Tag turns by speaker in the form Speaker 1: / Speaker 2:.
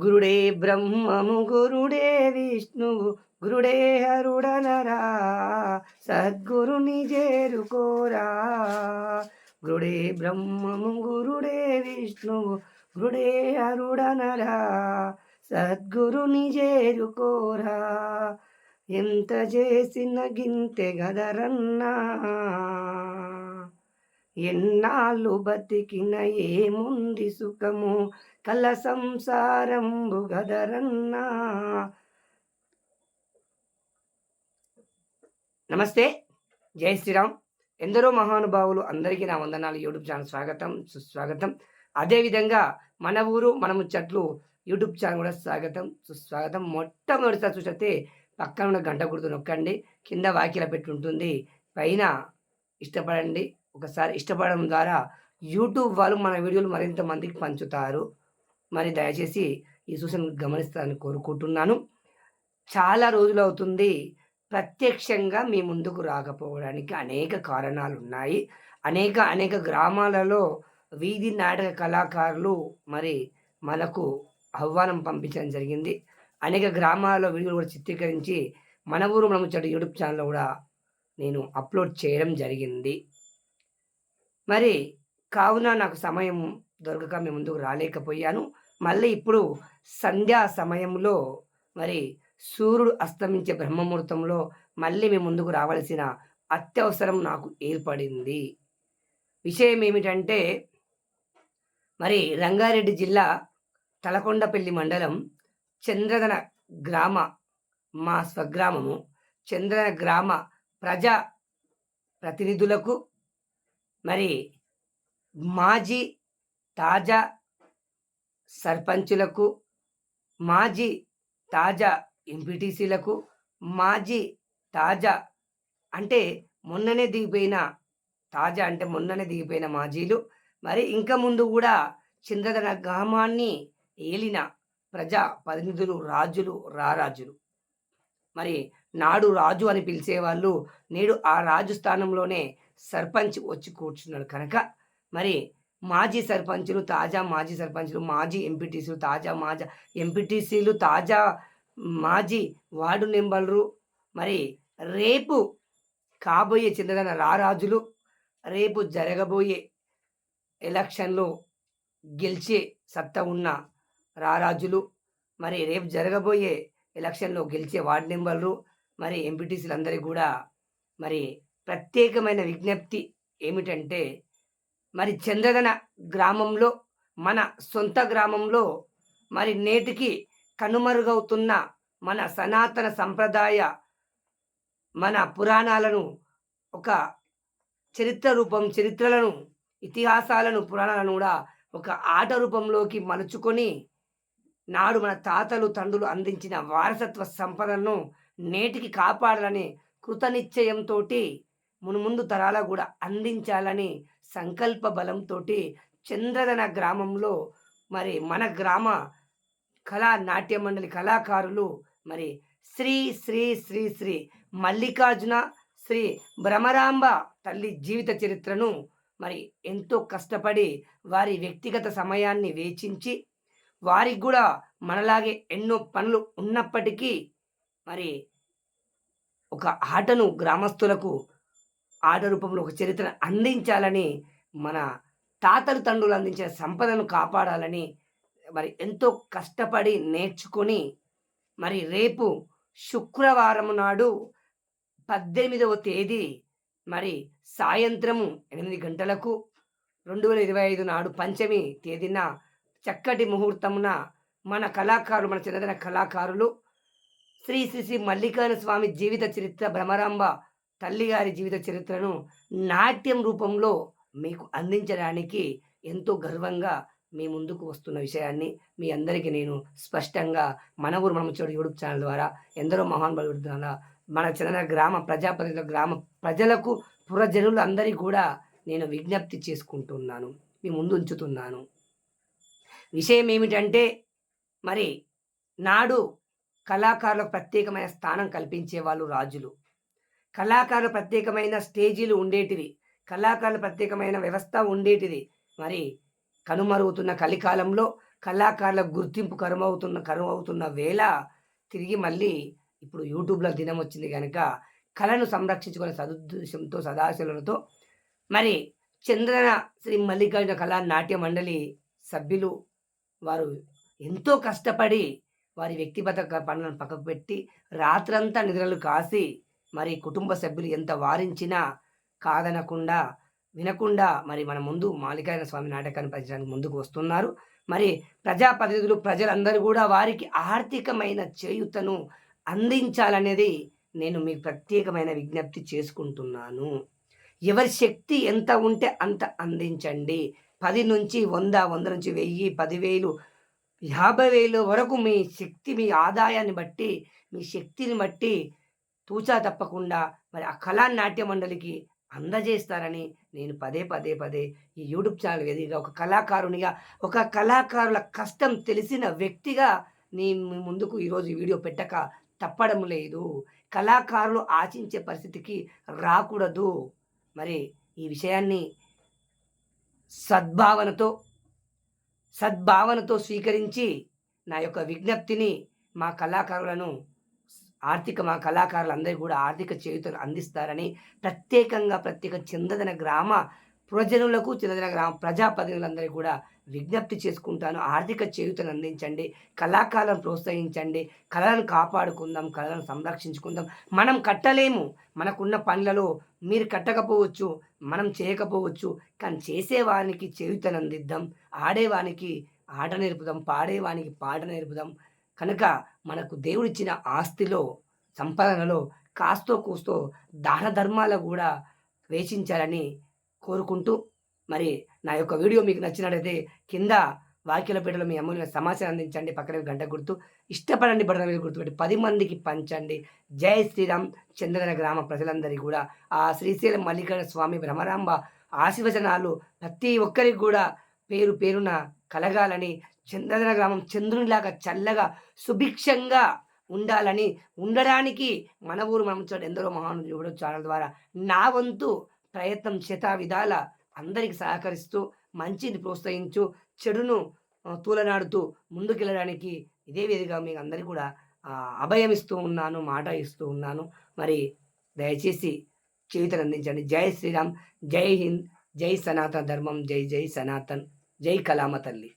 Speaker 1: గురుడే బ్రహ్మము గురుడే విష్ణువు గురుడే హరుడనరా సద్గురుని చేరుకోరా. గురుడే బ్రహ్మము గురుడే విష్ణువు గురుడే హరుడనరా సద్గురుని చేరుకోరా. ఎంత చేసిన గింతె గదరన్నా. ఎన్నాళ్ళు బతికిన ఏముంది సుఖము? కల సంసారంబు గదరన్నా. నమస్తే జై శ్రీరామ్. ఎందరో మహానుభావులు అందరికీ నా వందనాలు. యూట్యూబ్ ఛానల్ స్వాగతం సుస్వాగతం. అదేవిధంగా మన ఊరు మన ముచ్చట్లు యూట్యూబ్ ఛానల్ కూడా స్వాగతం సుస్వాగతం. మొట్టమొదటిసారి చూసితే పక్కన ఉన్న గంట గుర్తు నొక్కండి. కింద వాకిలా పెట్టి ఉంటుంది. పైన ఇష్టపడండి. ఒకసారి ఇష్టపడడం ద్వారా యూట్యూబ్ వాళ్ళు మన వీడియోలు మరింత మందికి పంచుతారు. మరి దయచేసి ఈ సూచన గమనిస్తారని కోరుకుంటున్నాను. చాలా రోజులు అవుతుంది ప్రత్యక్షంగా మీ ముందుకు రాకపోవడానికి అనేక కారణాలు ఉన్నాయి అనేక అనేక గ్రామాలలో వీధి నాటక కళాకారులు మరి మనకు ఆహ్వానం పంపించడం జరిగింది. అనేక గ్రామాలలో వీడియోలు కూడా చిత్రీకరించి మన ఊరు మనము చెడు యూట్యూబ్ ఛానల్లో కూడా నేను అప్లోడ్ చేయడం జరిగింది. మరి కావున నాకు సమయం దొరకక మీ ముందుకు రాలేకపోయాను. మళ్ళీ ఇప్పుడు సంధ్యా సమయంలో మరి సూర్యుడు అస్తమించే బ్రహ్మముహూర్తంలో మళ్ళీ మీ ముందుకు రావాల్సిన అత్యవసరం నాకు ఏర్పడింది. విషయం ఏమిటంటే మరి రంగారెడ్డి జిల్లా తలకొండపల్లి మండలం చంద్రధన గ్రామ మా స్వగ్రామము చంద్రధన గ్రామ ప్రజా ప్రతినిధులకు మరి మాజీ తాజా సర్పంచులకు మాజీ తాజా ఎంపీటీసీలకు మాజీ తాజా అంటే మొన్ననే దిగిపోయిన తాజా అంటే మొన్ననే దిగిపోయిన మాజీలు. మరి ఇంకా ముందు కూడా చంద్రధన గ్రామాన్ని ఏలిన ప్రజా ప్రతినిధులు రాజులు రారాజులు. మరి నాడు రాజు అని పిలిచేవాళ్ళు నేడు ఆ రాజు స్థానంలోనే సర్పంచ్ వచ్చి కూర్చున్నాడు కనుక. మరి మాజీ సర్పంచులు తాజా మాజీ సర్పంచులు మాజీ ఎంపీటీసీలు తాజా మాజా ఎంపీటీసీలు తాజా మాజీ వార్డు నెంబర్లు మరి రేపు కాబోయే చెందదన రారాజులు రేపు జరగబోయే ఎలక్షన్లో గెలిచే సత్తా ఉన్న రారాజులు మరి రేపు జరగబోయే ఎలక్షన్లో గెలిచే వార్డు నెంబర్లు మరి ఎంపీటీసీలు అందరికీ కూడా మరి ప్రత్యేకమైన విజ్ఞప్తి ఏమిటంటే మరి చంద్రదన గ్రామంలో మన సొంత గ్రామంలో మరి నేటికి కనుమరుగవుతున్న మన సనాతన సంప్రదాయ మన పురాణాలను ఒక చరిత్ర రూపం చరిత్రలను ఇతిహాసాలను పురాణాలను కూడా ఒక ఆట రూపంలోకి మలుచుకొని నాడు మన తాతలు తండ్రులు అందించిన వారసత్వ సంపదను నేటికి కాపాడాలని కృతనిశ్చయంతో మునుముందు తరాల కూడా అందించాలని సంకల్ప బలంతో చంద్రదన గ్రామంలో మరి మన గ్రామ కళా నాట్య మండలి కళాకారులు మరి శ్రీ శ్రీ శ్రీ శ్రీ మల్లికార్జున శ్రీ భ్రమరాంబ తల్లి జీవిత చరిత్రను మరి ఎంతో కష్టపడి వారి వ్యక్తిగత సమయాన్ని వేచించి వారికి కూడా మనలాగే ఎన్నో పనులు ఉన్నప్పటికీ మరి ఒక ఆటను గ్రామస్తులకు ఆట రూపంలో ఒక చరిత్ర అందించాలని మన తాతలు తండ్రులు అందించిన సంపదను కాపాడాలని మరి ఎంతో కష్టపడి నేర్చుకొని మరి రేపు శుక్రవారం నాడు పద్దెనిమిదవ తేదీ మరి సాయంత్రము ఎనిమిది గంటలకు రెండు వేల ఇరవై ఐదు నాడు పంచమి తేదీన చక్కటి ముహూర్తమున మన కళాకారులు మన చిన్నదైన కళాకారులు శ్రీ శ్రీ శ్రీ మల్లికార్జున స్వామి జీవిత చరిత్ర భ్రమరాంబ తల్లిగారి జీవిత చరిత్రను నాట్యం రూపంలో మీకు అందించడానికి ఎంతో గర్వంగా మీ ముందుకు వస్తున్న విషయాన్ని మీ అందరికీ నేను స్పష్టంగా మన ఊరు మనము చోటు యూట్యూబ్ ఛానల్ ద్వారా ఎందరో మహానుభావుల ద్వారా మన చిన్న గ్రామ ప్రజాప్రతినిధుల గ్రామ ప్రజలకు పురజనులు అందరికీ కూడా నేను విజ్ఞప్తి చేసుకుంటున్నాను మీ ముందు ఉంచుతున్నాను. విషయం ఏమిటంటే మరి నాడు కళాకారులకు ప్రత్యేకమైన స్థానం కల్పించే వాళ్ళు రాజులు. కళాకారుల ప్రత్యేకమైన స్టేజీలు ఉండేటివి. కళాకారుల ప్రత్యేకమైన వ్యవస్థ ఉండేటిది. మరి కనుమరుగుతున్న కలికాలంలో కళాకారుల గుర్తింపు కరుమవుతున్న కరుమవుతున్న వేళ తిరిగి మళ్ళీ ఇప్పుడు యూట్యూబ్‌లో దినం వచ్చింది కనుక కళను సంరక్షించుకునే సదుద్దేశంతో సదాశలతో మరి చంద్రన శ్రీ మల్లికార్జున కళా నాట్య మండలి సభ్యులు వారు ఎంతో కష్టపడి వారి వ్యక్తిగత పనులను పక్కకు పెట్టి రాత్రంతా నిద్రలు కాసి మరి కుటుంబ సభ్యులు ఎంత వారించినా కాదనకుండా వినకుండా మరి మన ముందు మాలికాయన స్వామి నాటకాన్ని ప్రచురించడానికి ముందుకు వస్తున్నారు. మరి ప్రజాప్రతినిధులు ప్రజలందరూ కూడా వారికి ఆర్థికమైన చేయూతను అందించాలనేది నేను మీకు ప్రత్యేకమైన విజ్ఞప్తి చేసుకుంటున్నాను. ఎవరి శక్తి ఎంత ఉంటే అంత అందించండి. పది నుంచి వంద వంద నుంచి వెయ్యి పదివేలు యాభై వేలు వరకు మీ శక్తి మీ ఆదాయాన్ని బట్టి, మీ శక్తిని బట్టి తూచా తప్పకుండా మరి ఆ కళా నాట్య మండలికి అందజేస్తారని నేను పదే, పదే, పదే ఈ యూట్యూబ్ ఛానల్ ఎదిగా ఒక కళాకారునిగా, ఒక కళాకారుల కష్టం తెలిసిన వ్యక్తిగా నేను ముందుకు ఈరోజు వీడియో పెట్టక తప్పడం లేదు. కళాకారులు ఆశించే పరిస్థితికి రాకూడదు. మరి ఈ విషయాన్ని సద్భావనతో, సద్భావనతో స్వీకరించి నా యొక్క విజ్ఞప్తిని మా కళాకారులను ఆర్థిక మా కళాకారులందరికీ కూడా ఆర్థిక చేయుతను అందిస్తారని ప్రత్యేకంగా ప్రత్యేక చందదన గ్రామ ప్రజనులకు, చందదన గ్రామ ప్రజాప్రతినిధులందరికీ కూడా విజ్ఞప్తి చేసుకుంటాను. ఆర్థిక చేయుతను అందించండి. కళాకారులను ప్రోత్సహించండి. కళలను కాపాడుకుందాం. కళలను సంరక్షించుకుందాం. మనం కట్టలేము. మనకున్న పనులలో మీరు కట్టకపోవచ్చు. మనం చేయకపోవచ్చు. కానీ చేసేవానికి చేయూతను అందిద్దాం. ఆడేవానికి ఆట నేర్పుదాం. పాడేవానికి పాట నేర్పుదాం. కనుక మనకు దేవుడిచ్చిన ఆస్తిలో, సంపాదనలో కాస్తో కూస్తో దాన ధర్మాలు కూడా వేచించాలని కోరుకుంటూ, మరి నా యొక్క వీడియో మీకు నచ్చినట్లయితే కింద వాక్యాల పీఠలో మీ అమూల్యమైన సమాచారం అందించండి. పక్కనే గంట గుర్తు ఇష్టపడండి బటన్ మీద గుర్తుపెట్టి పది మందికి పంచండి. జై శ్రీరామ్! చంద్రన గ్రామ ప్రజలందరికీ కూడా ఆ శ్రీశైలం మల్లికార్జున స్వామి భ్రమరాంబ ఆశీర్వచనాలు ప్రతి ఒక్కరికి కూడా పేరు పేరున కలగాలని, చంద్రదన గ్రామం చంద్రునిలాగా చల్లగా, సుభిక్షంగా ఉండాలని, ఉండడానికి మన ఊరు మనం ముచ్చట ఎందరో మహానుభావులు యూట్యూబ్ ఛానల్ ద్వారా నా వంతు ప్రయత్నం శతవిధాల అందరికి సహకరిస్తూ, మంచిని ప్రోత్సహించు, చెడును తూలనాడుతూ ముందుకెళ్ళడానికి ఇదే విధంగా మీకు అందరికీ కూడా అభయం ఇస్తూ ఉన్నాను. మాట ఇస్తూ ఉన్నాను. మరి దయచేసి చేయూతను అందించండి. జై శ్రీరామ్! జై హింద్! జై సనాతన ధర్మం! జై జై సనాతన్! జై కళామ తల్లి!